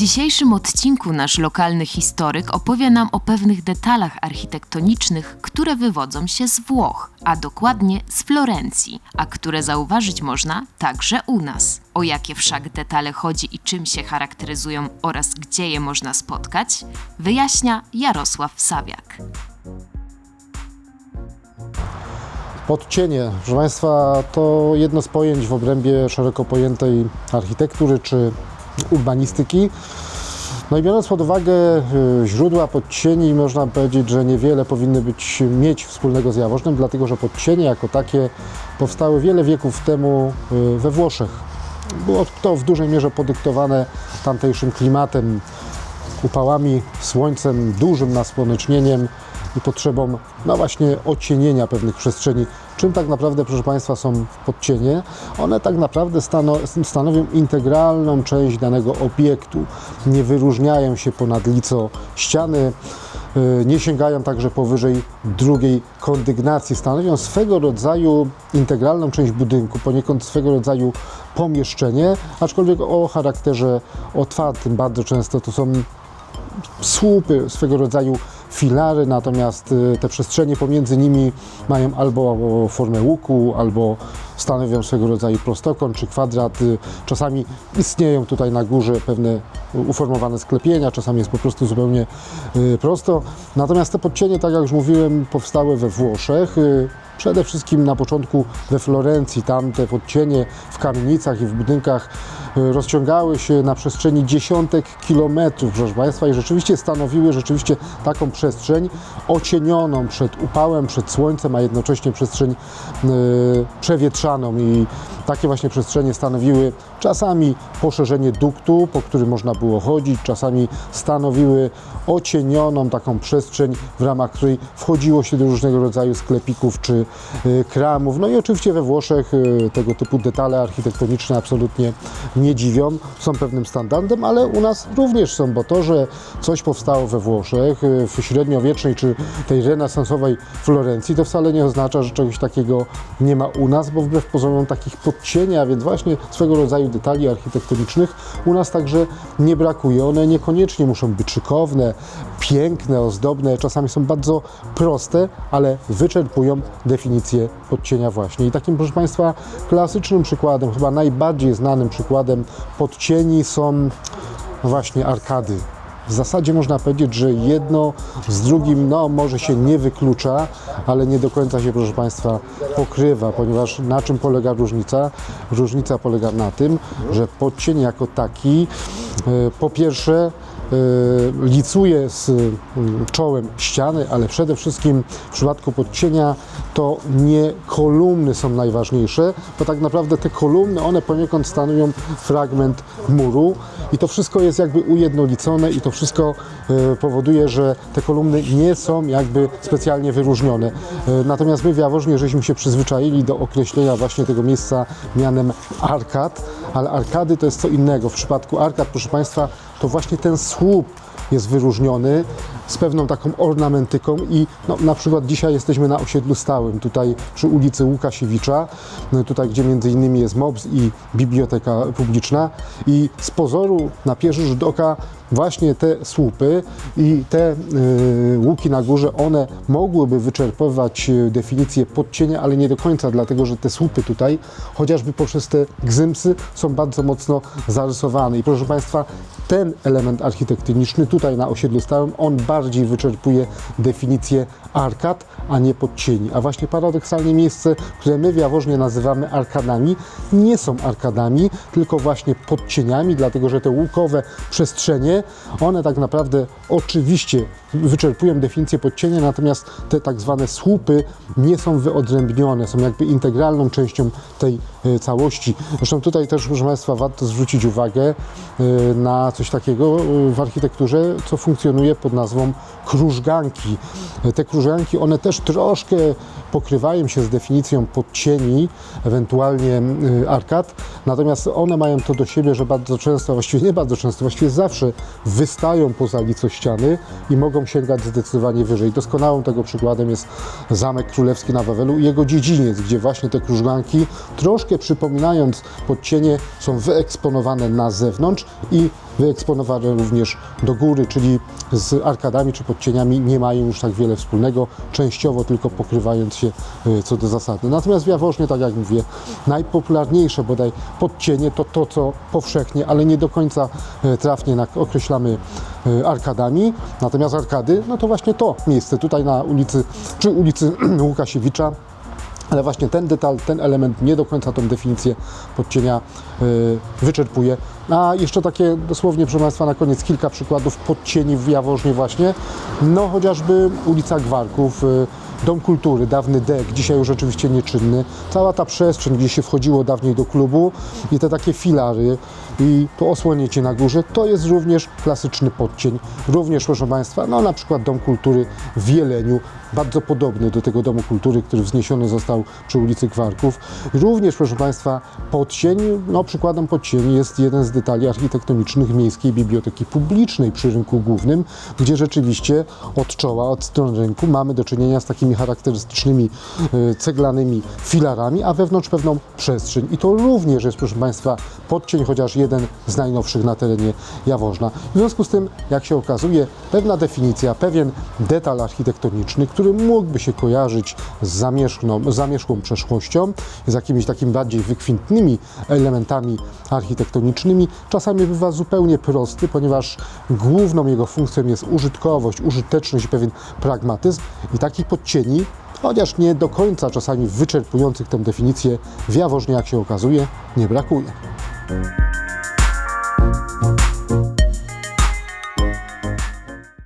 Dzisiejszym odcinku nasz lokalny historyk opowie nam o pewnych detalach architektonicznych, które wywodzą się z Włoch, a dokładnie z Florencji, a które zauważyć można także u nas. O jakie wszak detale chodzi i czym się charakteryzują oraz gdzie je można spotkać, wyjaśnia Jarosław Sawiak. Podcienie, proszę Państwa, to jedno z pojęć w obrębie szeroko pojętej architektury czy urbanistyki. No i biorąc pod uwagę y, źródła podcieni, można powiedzieć, że niewiele powinny być, mieć wspólnego z Jaworznem, dlatego że podcienie jako takie powstały wiele wieków temu y, we Włoszech. Było to w dużej mierze podyktowane tamtejszym klimatem, upałami, słońcem, dużym nasłonecznieniem i potrzebą, no właśnie, ocienienia pewnych przestrzeni. Czym tak naprawdę, proszę Państwa, są podcienie? One tak naprawdę stano, stanowią integralną część danego obiektu. Nie wyróżniają się ponad lico ściany, y, nie sięgają także powyżej drugiej kondygnacji. Stanowią swego rodzaju integralną część budynku, poniekąd swego rodzaju pomieszczenie, aczkolwiek o charakterze otwartym. Bardzo często to są słupy, swego rodzaju filary, natomiast y, te przestrzenie pomiędzy nimi mają albo formę łuku, albo stanowią swego rodzaju prostokąt czy kwadrat. Y, Czasami istnieją tutaj na górze pewne uformowane sklepienia, czasami jest po prostu zupełnie y, prosto. Natomiast te podcienie, tak jak już mówiłem, powstały we Włoszech. Przede wszystkim na początku we Florencji, tam te podcienie w kamienicach i w budynkach y, rozciągały się na przestrzeni dziesiątek kilometrów, proszę Państwa, i rzeczywiście stanowiły rzeczywiście taką przestrzeń ocienioną przed upałem, przed słońcem, a jednocześnie przestrzeń y, przewietrzaną. I takie właśnie przestrzenie stanowiły czasami poszerzenie duktu, po którym można było chodzić, czasami stanowiły ocienioną taką przestrzeń, w ramach której wchodziło się do różnego rodzaju sklepików czy kramów. No i oczywiście we Włoszech y, tego typu detale architektoniczne absolutnie nie dziwią, są pewnym standardem, ale u nas również są, bo to, że coś powstało we Włoszech y, w średniowiecznej czy tej renesansowej Florencji, to wcale nie oznacza, że czegoś takiego nie ma u nas, bo wbrew pozorom takich podcienia, więc właśnie swego rodzaju detali architektonicznych u nas także nie brakuje. One niekoniecznie muszą być szykowne, piękne, ozdobne, czasami są bardzo proste, ale wyczerpują definicję podcienia właśnie. I takim, proszę Państwa, klasycznym przykładem, chyba najbardziej znanym przykładem podcieni są właśnie arkady. W zasadzie można powiedzieć, że jedno z drugim no, może się nie wyklucza, ale nie do końca się, proszę Państwa, pokrywa, ponieważ na czym polega różnica? Różnica polega na tym, że podcień jako taki, e, po pierwsze, licuje z mm, czołem ściany, ale przede wszystkim w przypadku podcienia to nie kolumny są najważniejsze, bo tak naprawdę te kolumny, one poniekąd stanowią fragment muru i to wszystko jest jakby ujednolicone i to wszystko e, powoduje, że te kolumny nie są jakby specjalnie wyróżnione. E, Natomiast my w Jaworznie żeśmy się przyzwyczaili do określenia właśnie tego miejsca mianem arkad, ale arkady to jest co innego. W przypadku arkad, proszę Państwa, to właśnie ten słup jest wyróżniony z pewną taką ornamentyką i no, na przykład dzisiaj jesteśmy na osiedlu stałym, tutaj przy ulicy Łukasiewicza, no, tutaj gdzie między innymi jest MOBS i biblioteka publiczna i z pozoru na pierwszy rzut oka właśnie te słupy i te y, łuki na górze, one mogłyby wyczerpywać y, definicję podcienia, ale nie do końca, dlatego że te słupy tutaj, chociażby poprzez te gzymsy, są bardzo mocno zarysowane. I proszę Państwa, ten element architektoniczny tutaj na osiedlu stałym, on bardziej wyczerpuje definicję arkad, a nie podcieni. A właśnie paradoksalnie miejsce, które my w Jaworznie nazywamy arkadami, nie są arkadami, tylko właśnie podcieniami, dlatego że te łukowe przestrzenie, one tak naprawdę oczywiście wyczerpują definicję podcienia, natomiast te tak zwane słupy nie są wyodrębnione, są jakby integralną częścią tej e, całości. Zresztą tutaj też, proszę Państwa, warto zwrócić uwagę e, na coś takiego e, w architekturze, co funkcjonuje pod nazwą krużganki. Te krużganki, one też troszkę pokrywają się z definicją podcieni, ewentualnie arkad, natomiast one mają to do siebie, że bardzo często, właściwie nie bardzo często, właściwie zawsze wystają poza lico ściany i mogą sięgać zdecydowanie wyżej. Doskonałym tego przykładem jest Zamek Królewski na Wawelu i jego dziedziniec, gdzie właśnie te krużganki, troszkę przypominając podcienie, są wyeksponowane na zewnątrz i wyeksponowane również do góry, czyli z arkadami czy podcieniami nie mają już tak wiele wspólnego, częściowo tylko pokrywając się y, co do zasady. Natomiast w Jaworznie, tak jak mówię, najpopularniejsze bodaj podcienie to to, co powszechnie, ale nie do końca y, trafnie określamy y, arkadami. Natomiast arkady, no to właśnie to miejsce tutaj na ulicy, czy ulicy Łukasiewicza, ale właśnie ten detal, ten element nie do końca tą definicję podcienia y, wyczerpuje. A jeszcze takie dosłownie, proszę Państwa, na koniec kilka przykładów podcieni w Jaworznie właśnie. No chociażby ulica Gwarków, y, Dom Kultury, dawny dek, dzisiaj już rzeczywiście nieczynny. Cała ta przestrzeń, gdzie się wchodziło dawniej do klubu i te takie filary i to osłonięcie na górze, to jest również klasyczny podcień. Również, proszę Państwa, no na przykład Dom Kultury w Jeleniu, bardzo podobny do tego Domu Kultury, który wzniesiony został przy ulicy Gwarków. Również, proszę Państwa, podcień, no przykładem podcieni jest jeden z detali architektonicznych Miejskiej Biblioteki Publicznej przy rynku głównym, gdzie rzeczywiście od czoła, od strony rynku mamy do czynienia z takimi charakterystycznymi e, ceglanymi filarami, a wewnątrz pewną przestrzeń. I to również jest, proszę Państwa, podcień, chociaż jeden z najnowszych na terenie Jaworzna. W związku z tym, jak się okazuje, pewna definicja, pewien detal architektoniczny, który mógłby się kojarzyć z zamierzchłą, zamierzchłą przeszłością, z jakimiś takimi bardziej wykwintnymi elementami architektonicznymi, czasami bywa zupełnie prosty, ponieważ główną jego funkcją jest użytkowość, użyteczność i pewien pragmatyzm i takich podcieni chociaż nie do końca czasami wyczerpujących tę definicję w Jaworznie, jak się okazuje, nie brakuje.